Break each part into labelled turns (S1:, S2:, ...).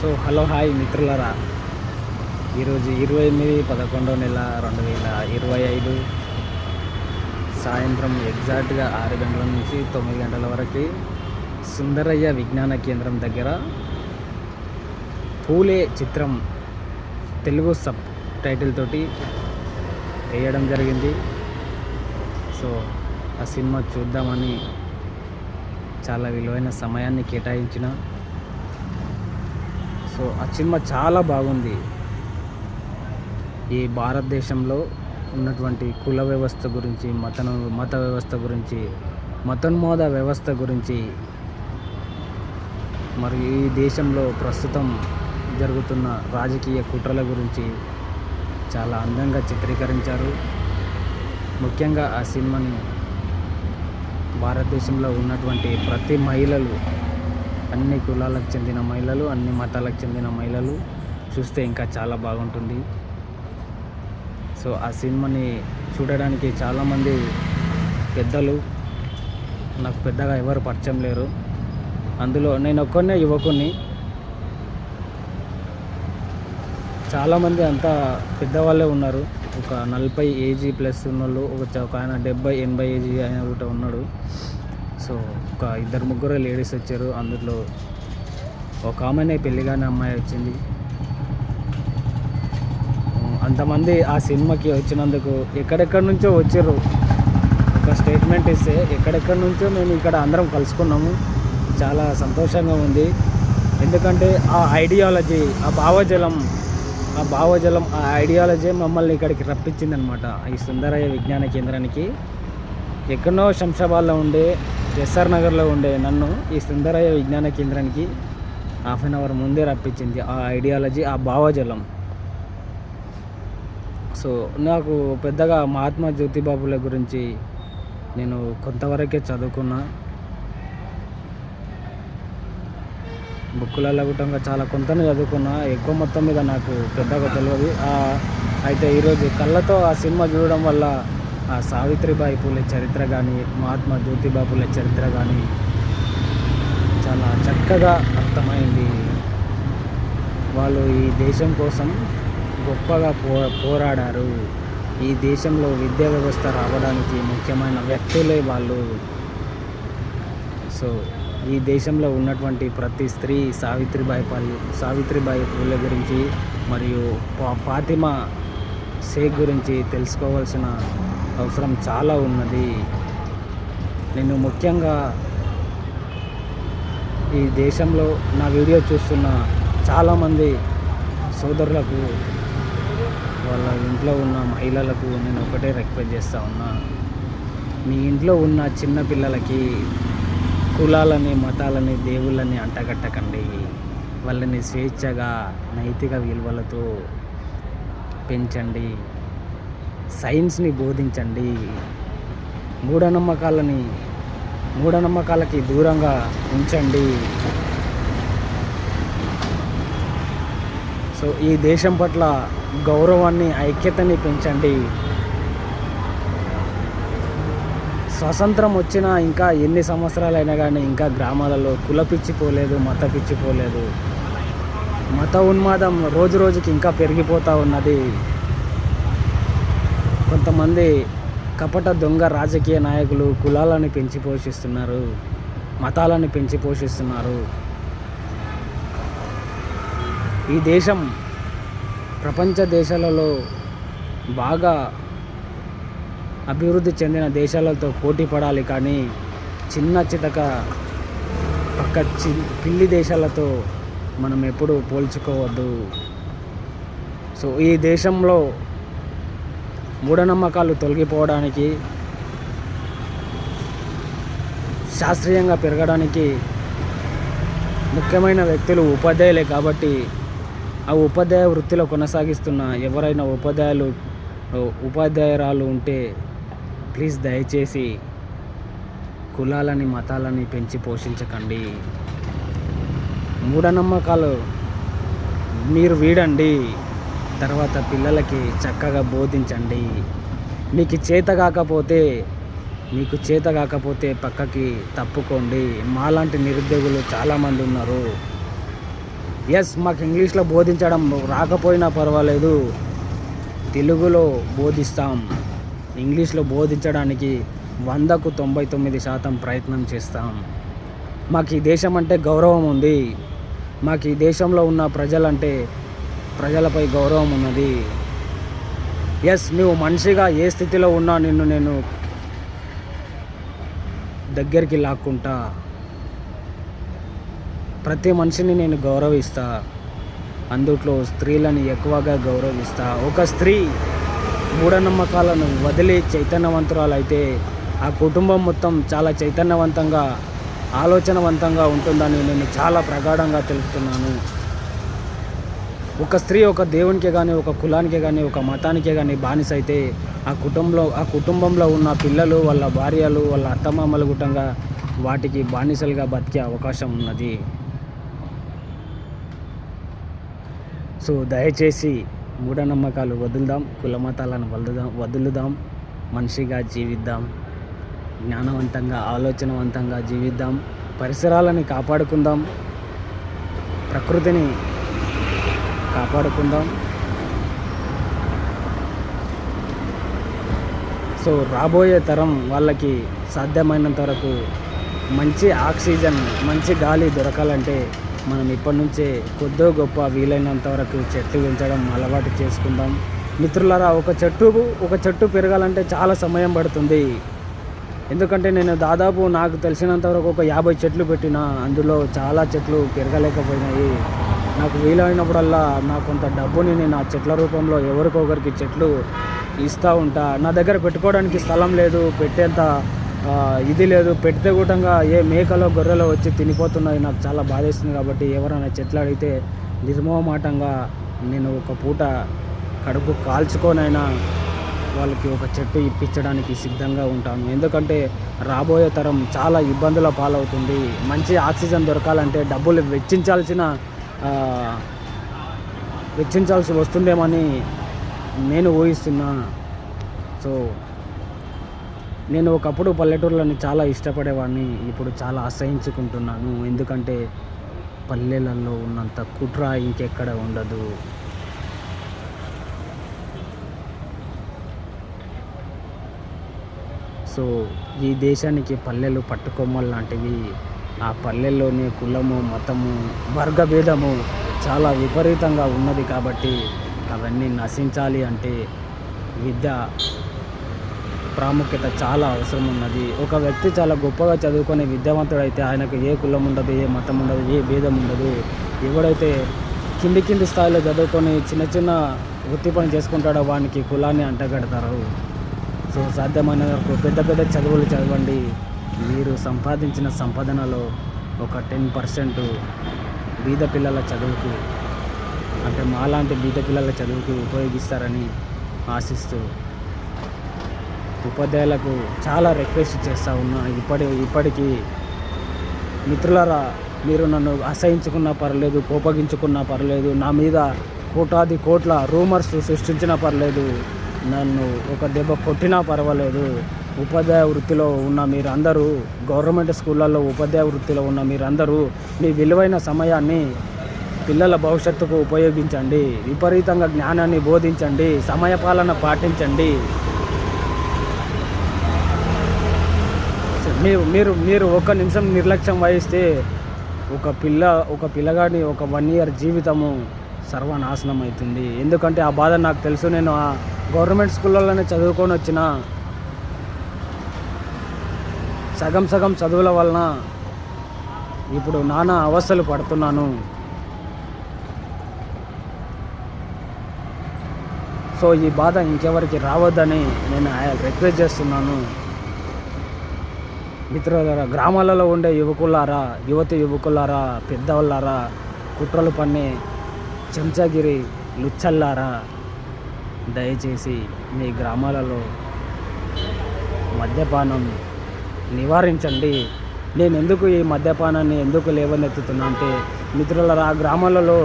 S1: So hello hi మిత్రులరా. ఈరోజు ఇరవై ఎనిమిది పదకొండో నెల రెండు వేల ఇరవై ఐదు. సాయంత్రం ఎగ్జాక్ట్గా ఆరు గంటల నుంచి తొమ్మిది గంటల వరకు సుందరయ్య విజ్ఞాన కేంద్రం దగ్గర పూలే చిత్రం తెలుగు సబ్ టైటిల్ తోటి వేయడం జరిగింది. సో ఆ సినిమా చూద్దామని చాలా విలువైన సమయాన్ని కేటాయించిన సో ఆ సినిమా చాలా బాగుంది. ఈ భారతదేశంలో ఉన్నటువంటి కుల వ్యవస్థ గురించి మతను మత వ్యవస్థ గురించి మతోన్మోద వ్యవస్థ గురించి మరియు ఈ దేశంలో ప్రస్తుతం జరుగుతున్న రాజకీయ కుట్రల గురించి చాలా అందంగా చిత్రీకరించారు. ముఖ్యంగా ఆ సినిమాని భారతదేశంలో ఉన్నటువంటి ప్రతి మహిళలు అన్ని కులాలకు చెందిన మహిళలు అన్ని మతాలకు చెందిన మహిళలు చూస్తే ఇంకా చాలా బాగుంటుంది. సో ఆ సినిమాని చూడడానికి చాలామంది పెద్దలు నాకు పెద్దగా ఎవరు పరిచయం లేరు. అందులో నేను ఒక్కనే యువకుని. చాలామంది అంతా పెద్దవాళ్ళే ఉన్నారు. ఒక నలభై ఏజీ ప్లస్ ఉన్న వాళ్ళు ఒక ఆయన డెబ్బై ఎనభై ఏజీ ఆయన ఒకటి ఉన్నాడు. సో ఒక ఇద్దరు ముగ్గురు లేడీస్ వచ్చారు. అందులో ఒక ఆమెనే పెళ్ళిగానే అమ్మాయి వచ్చింది. అంతమంది ఆ సినిమాకి వచ్చినందుకు ఎక్కడెక్కడి నుంచో వచ్చారు. ఒక స్టేట్మెంట్ ఇస్తే ఎక్కడెక్కడి నుంచో మేము ఇక్కడ అందరం కలుసుకున్నాము. చాలా సంతోషంగా ఉంది. ఎందుకంటే ఆ ఐడియాలజీ ఆ భావజలం ఆ భావజలం ఆ ఐడియాలజీ మమ్మల్ని ఇక్కడికి రప్పించిందనమాట ఈ సుందరయ్య విజ్ఞాన కేంద్రానికి. ఎక్కడో శంషాబాద్లో ఉండే ఎస్ఆర్ నగర్లో ఉండే నన్ను ఈ సుందరయ్య విజ్ఞాన కేంద్రానికి హాఫ్ అన్ అవర్ ముందే రప్పించింది ఆ ఐడియాలజీ ఆ భావజలం. సో నాకు పెద్దగా మహాత్మా జ్యోతిబాబుల గురించి నేను కొంతవరకే చదువుకున్నా. బుక్కులలో కూడా చాలా కొంతనే చదువుకున్నా. ఎక్కువ మొత్తం మీద నాకు పెద్దగా తెలియదు అయితే ఈరోజు కళ్ళతో ఆ సినిమా చూడడం వల్ల సావిత్రిబాయి పూలే చరిత్ర కానీ మహాత్మా జ్యోతిబా పూల చరిత్ర కానీ చాలా చక్కగా అర్థమైంది. వాళ్ళు ఈ దేశం కోసం గొప్పగా పో పోరాడారు. ఈ దేశంలో విద్యా వ్యవస్థ రావడానికి ముఖ్యమైన వ్యక్తులే వాళ్ళు. సో ఈ దేశంలో ఉన్నటువంటి ప్రతి స్త్రీ సావిత్రిబాయి పల్లి సావిత్రిబాయి పూలే గురించి మరియు ఫాతిమా షేక్ గురించి తెలుసుకోవాల్సిన అవసరం చాలా ఉన్నది. నేను ముఖ్యంగా ఈ దేశంలో నా వీడియో చూస్తున్న చాలామంది సోదరులకు వాళ్ళ ఇంట్లో ఉన్న మహిళలకు నేను ఒకటే రిక్వెస్ట్ చేస్తూ ఉన్నా. మీ ఇంట్లో ఉన్న చిన్న పిల్లలకి కులాలని మతాలని దేవుళ్ళని అంటగట్టకండి. వాళ్ళని స్వేచ్ఛగా నైతిక విలువలతో పెంచండి. సైన్స్ని బోధించండి. మూఢనమ్మకాలని మూఢనమ్మకాలకి దూరంగా ఉంచండి. సో ఈ దేశం పట్ల గౌరవాన్ని ఐక్యతని పెంచండి. స్వతంత్రం వచ్చినా ఇంకా ఎన్ని సంవత్సరాలైనా కానీ ఇంకా గ్రామాలలో కుల పిచ్చిపోలేదు మత పిచ్చిపోలేదు మత ఉన్మాదం రోజు రోజుకి ఇంకా పెరిగిపోతూ ఉన్నది. కొంతమంది కపట దొంగ రాజకీయ నాయకులు కులాలను పెంచి పోషిస్తున్నారు మతాలను పెంచి పోషిస్తున్నారు. ఈ దేశం ప్రపంచ దేశాలలో బాగా అభివృద్ధి చెందిన దేశాలతో పోటీ పడాలి కానీ చిన్న చితక పక్క చి పిల్లి దేశాలతో మనం ఎప్పుడూ పోల్చుకోవద్దు. సో ఈ దేశంలో మూఢనమ్మకాలు తొలగిపోవడానికి శాస్త్రీయంగా పెరగడానికి ముఖ్యమైన వ్యక్తులు ఉపాధ్యాయులే కాబట్టి ఆ ఉపాధ్యాయ వృత్తిలో కొనసాగిస్తున్న ఎవరైనా ఉపాధ్యాయులు ఉపాధ్యాయురాలు ఉంటే ప్లీజ్ దయచేసి కులాలని మతాలని పెంచి పోషించకండి. మూఢనమ్మకాలు మీరు వీడండి. తర్వాత పిల్లలకి చక్కగా బోధించండి. మీకు చేత కాకపోతే మీకు చేత కాకపోతే పక్కకి తప్పుకోండి. మాలాంటి నిరుద్యోగులు చాలామంది ఉన్నారు. ఎస్ మాకు ఇంగ్లీష్లో బోధించడం రాకపోయినా పర్వాలేదు. తెలుగులో బోధిస్తాం. ఇంగ్లీష్లో బోధించడానికి వందకు తొంభై తొమ్మిది శాతం ప్రయత్నం చేస్తాం. మాకు ఈ దేశం అంటే గౌరవం ఉంది. మాకు ఈ దేశంలో ఉన్న ప్రజలంటే ప్రజలపై గౌరవం ఉన్నది. ఎస్ నువ్వు మనిషిగా ఏ స్థితిలో ఉన్నా నిన్ను నేను దగ్గరికి లాక్కుంటా. ప్రతి మనిషిని నేను గౌరవిస్తా. అందుట్లో స్త్రీలను ఎక్కువగా గౌరవిస్తా. ఒక స్త్రీ మూఢనమ్మకాలను వదిలి చైతన్యవంతురాలైతే ఆ కుటుంబం మొత్తం చాలా చైతన్యవంతంగా ఆలోచనవంతంగా ఉంటుందని నేను చాలా ప్రగాఢంగా తెలుపుతున్నాను. ఒక స్త్రీ ఒక దేవునికి కానీ ఒక కులానికి కానీ ఒక మతానికి కానీ బానిస అయితే ఆ కుటుంబంలో ఆ కుటుంబంలో ఉన్న పిల్లలు వాళ్ళ భార్యలు వాళ్ళ అత్తమామలు గుట్టంగా వాటికి బానిసలుగా బతికే అవకాశం ఉన్నది. సో దయచేసి మూఢనమ్మకాలు వదులుదాం కుల మతాలను వదులుదాం వదులుదాం మనిషిగా జీవిద్దాం జ్ఞానవంతంగా ఆలోచనవంతంగా జీవిద్దాం పరిసరాలని కాపాడుకుందాం ప్రకృతిని కాపాడుకుందాం. సో రాబోయే తరం వాళ్ళకి సాధ్యమైనంత వరకు మంచి ఆక్సిజన్ మంచి గాలి దొరకాలంటే మనం ఇప్పటి నుంచే కొద్దో గొప్ప వీలైనంత వరకు చెట్లు పెంచడం అలవాటు చేసుకుందాం. మిత్రులారా ఒక చెట్టు ఒక చెట్టు పెరగాలంటే చాలా సమయం పడుతుంది. ఎందుకంటే నేను దాదాపు నాకు తెలిసినంత వరకు ఒక యాభై చెట్లు పెట్టిన అందులో చాలా చెట్లు పెరగలేకపోయినాయి. నాకు వీలైనప్పుడల్లా నా కొంత డబ్బుని నేను ఆ చెట్ల రూపంలో ఎవరికొకరికి చెట్లు ఇస్తూ ఉంటా. నా దగ్గర పెట్టుకోవడానికి స్థలం లేదు పెట్టేంత ఇది లేదు. పెడితే కూడంగా ఏ మేకలో గొర్రెలో వచ్చి తినిపోతున్నాయి నాకు చాలా బాధేస్తుంది కాబట్టి ఎవరైనా చెట్లు అడిగితే నిర్మోహమాటంగా నేను ఒక పూట కడుపు కాల్చుకొనైనా వాళ్ళకి ఒక చెట్టు ఇప్పించడానికి సిద్ధంగా ఉంటాను. ఎందుకంటే రాబోయే తరం చాలా ఇబ్బందుల పాలవుతుంది. మంచి ఆక్సిజన్ దొరకాలంటే డబ్బులు వెచ్చించాల్సిన వెచ్చించాల్సి వస్తుందేమని నేను ఊహిస్తున్నా. సో నేను ఒకప్పుడు పల్లెటూర్లను చాలా ఇష్టపడేవాడిని ఇప్పుడు చాలా అసహించుకుంటున్నాను. ఎందుకంటే పల్లెలలో ఉన్నంత కుట్ర ఇంకెక్కడ ఉండదు. సో ఈ దేశానికి పల్లెలు పట్టుకొమ్మలు లాంటివి ఆ పల్లెల్లోని కులము మతము వర్గభేదము చాలా విపరీతంగా ఉన్నది కాబట్టి అవన్నీ నశించాలి అంటే విద్య ప్రాముఖ్యత చాలా అవసరం ఉన్నది. ఒక వ్యక్తి చాలా గొప్పగా చదువుకునే విద్యావంతుడైతే ఆయనకు ఏ కులం ఉండదు ఏ మతం ఉండదు ఏ భేదం ఉండదు. ఎవడైతే కింది కింది స్థాయిలో చదువుకొని చిన్న చిన్న వృత్తి పని చేసుకుంటాడో వానికి కులాన్ని అంటగడతారు. సో సాధ్యమైన పెద్ద పెద్ద చదువులు చదవండి. మీరు సంపాదించిన సంపాదనలో ఒక టెన్ పర్సెంట్ బీద పిల్లల చదువుకు అంటే మాలాంటి బీద పిల్లల చదువుకి ఉపయోగిస్తారని ఆశిస్తూ ఉపాధ్యాయులకు చాలా రిక్వెస్ట్ చేస్తూ ఉన్నా. ఇప్పటి ఇప్పటికీ మిత్రులరా మీరు నన్ను అసహించుకున్నా పర్లేదు కోపగించుకున్నా పర్లేదు నా మీద కోటాది కోట్ల రూమర్స్ సృష్టించినా పర్లేదు నన్ను ఒక దెబ్బ కొట్టినా పర్వాలేదు. ఉపాధ్యాయ వృత్తిలో ఉన్న మీరందరూ గవర్నమెంట్ స్కూళ్ళల్లో ఉపాధ్యాయ వృత్తిలో ఉన్న మీరందరూ మీ విలువైన సమయాన్ని పిల్లల భవిష్యత్తుకు ఉపయోగించండి. విపరీతంగా జ్ఞానాన్ని బోధించండి. సమయపాలన పాటించండి. మీరు మీరు మీరు ఒక నిమిషం నిర్లక్ష్యం వహిస్తే ఒక పిల్ల ఒక పిల్లగాడి ఒక వన్ ఇయర్ జీవితము సర్వనాశనం అవుతుంది ఎందుకంటే ఆ బాధ నాకు తెలుసు. నేను ఆ గవర్నమెంట్ స్కూళ్ళలోనే చదువుకొని వచ్చిన సగం సగం చదువుల వలన ఇప్పుడు నానా అవస్థలు పడుతున్నాను. సో ఈ బాధ ఇంకెవరికి రావద్దని నేను రిక్వెస్ట్ చేస్తున్నాను. మిత్రులారా గ్రామాలలో ఉండే యువకులారా యువతి యువకులారా పెద్దవాళ్ళారా కుట్రలు పన్నే చెంచాగిరి లుచ్చల్లారా దయచేసి మీ గ్రామాలలో మద్యపానం నివారించండి. నేను ఎందుకు ఈ మద్యపానాన్ని ఎందుకు లేవనెత్తుతున్నా అంటే మిత్రులారా ఆ గ్రామాలలో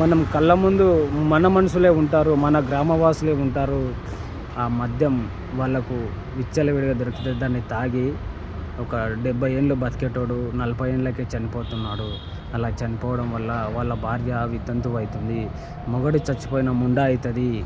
S1: మనం కళ్ళ ముందు మన మనుషులే ఉంటారు మన గ్రామవాసులే ఉంటారు. ఆ మద్యం వాళ్ళకు విచ్చలవిడిగా దొరికితే దాన్ని తాగి ఒక డెబ్బై ఏళ్ళు బతికేటోడు నలభై ఏళ్ళకే చనిపోతున్నాడు. అలా చనిపోవడం వల్ల వాళ్ళ భార్య వితంతువు అవుతుంది మొగడు చచ్చిపోయిన ముండా అవుతుంది.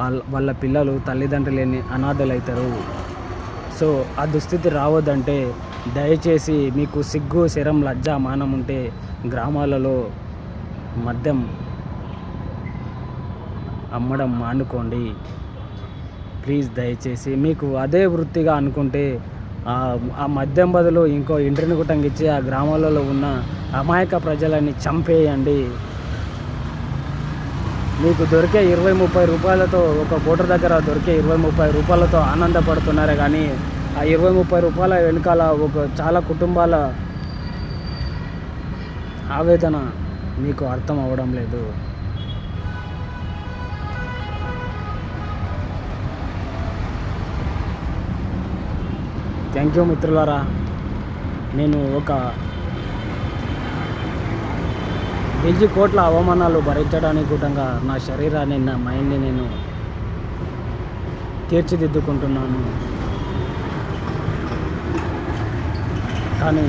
S1: వాళ్ళ వాళ్ళ పిల్లలు తల్లిదండ్రులు లేని అనాథలు అవుతారు సో ఆ దుస్థితి రావద్దంటే దయచేసి మీకు సిగ్గు శరం లజ్జ మానం ఉంటే గ్రామాలలో మద్యం అమ్మడం మానుకోండి. ప్లీజ్ దయచేసి మీకు అదే వృత్తిగా అనుకుంటే ఆ- ఆ మద్యం బదులు ఇంకో ఇంటిని గుట్టంగిచ్చి ఆ గ్రామాలలో ఉన్న అమాయక ప్రజలని చంపేయండి. మీకు దొరికే ఇరవై ముప్పై రూపాయలతో ఒక పూట దగ్గర దొరికే ఇరవై ముప్పై రూపాయలతో ఆనందపడుతున్నారే కానీ ఆ ఇరవై ముప్పై రూపాయల వెనకాల ఒక చాలా కుటుంబాల ఆవేదన మీకు అర్థం అవ్వడం లేదు. థ్యాంక్ యూ మిత్రులారా. నేను ఒక వెయ్యి కోట్ల అవమానాలు భరించడానికి కూడా నా శరీరాన్ని నా మైండ్ని నేను తీర్చిదిద్దుకుంటున్నాను. కానీ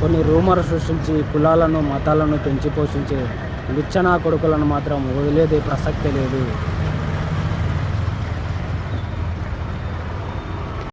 S1: కొన్ని రూమర్ సృష్టించి కులాలను మతాలను పెంచి పోషించే విచ్చనా కొడుకులను మాత్రం వదిలేదే ప్రసక్తి లేదు.